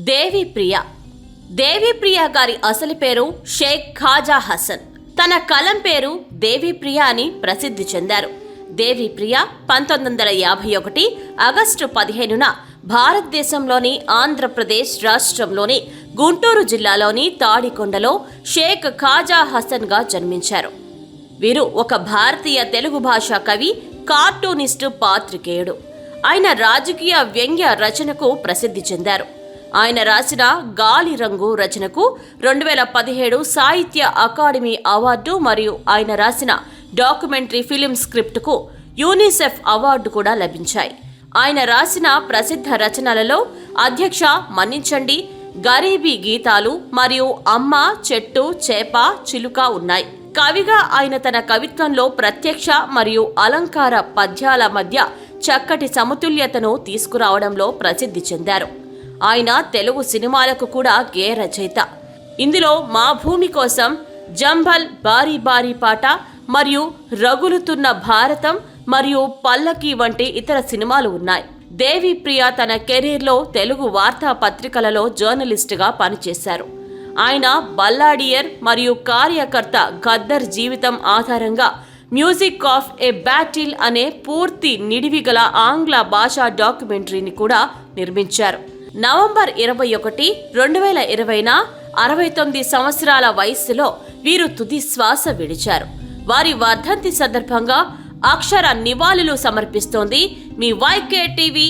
దేవి ప్రియ దేవి ప్రియ గారి అసలు పేరు షేక్ ఖాజా హసన్. తన కలం పేరు దేవి ప్రియ అని ప్రసిద్ధి చెందారు. దేవి ప్రియ పంతొమ్మిది వందల యాభై ఒకటి ఆగస్టు పదిహేనున భారతదేశంలోని ఆంధ్రప్రదేశ్ రాష్ట్రంలోని గుంటూరు జిల్లాలోని తాడికొండలో షేక్ ఖాజా హసన్గా జన్మించారు. వీరు ఒక భారతీయ తెలుగు భాషా కవి కార్టూనిస్టు పాత్రికేయుడు. ఆయన రాజకీయ వ్యంగ్య రచనకు ప్రసిద్ధి చెందారు. ఆయన రాసిన గాలి రంగు రచనకు రెండు వేల పదిహేడు సాహిత్య అకాడమీ అవార్డు మరియు ఆయన రాసిన డాక్యుమెంటరీ ఫిలిం స్క్రిప్ట్కు యూనిసెఫ్ అవార్డు కూడా లభించాయి. ఆయన రాసిన ప్రసిద్ధ రచనలలో అధ్యక్ష మన్నించండి గరీబీ గీతాలు మరియు అమ్మ చెట్టు చేప చిలుక ఉన్నాయి. కవిగా ఆయన తన కవిత్వంలో ప్రత్యక్ష మరియు అలంకార పద్యాల మధ్య చక్కటి సమతుల్యతను తీసుకురావడంలో ప్రసిద్ధి చెందారు. ఆయన తెలుగు సినిమాలకు కూడా గే రచయిత ఇందులో మా భూమి కోసం జంభల్ భారీ భారీ పాట మరియు రగులుతున్న భారతం మరియు పల్లకి వంటి ఇతర సినిమాలు ఉన్నాయి. దేవి ప్రియ తన కెరీర్లో తెలుగు వార్తా పత్రికలలో జర్నలిస్టుగా పనిచేశారు. ఆయన బల్లాడియర్ మరియు కార్యకర్త గద్దర్ జీవితం ఆధారంగా మ్యూజిక్ ఆఫ్ ఏ బ్యాటిల్ అనే పూర్తి నిడివిగల ఆంగ్ల భాషా డాక్యుమెంటరీని కూడా నిర్మించారు. నవంబర్ ఇరవై ఒకటి రెండు వేల ఇరవైన అరవై తొమ్మిది సంవత్సరాల వయస్సులో వీరు తుది శ్వాస విడిచారు. వారి వర్ధంతి సందర్భంగా అక్షర నివాళులు సమర్పిస్తోంది మీ వైకే టీవీ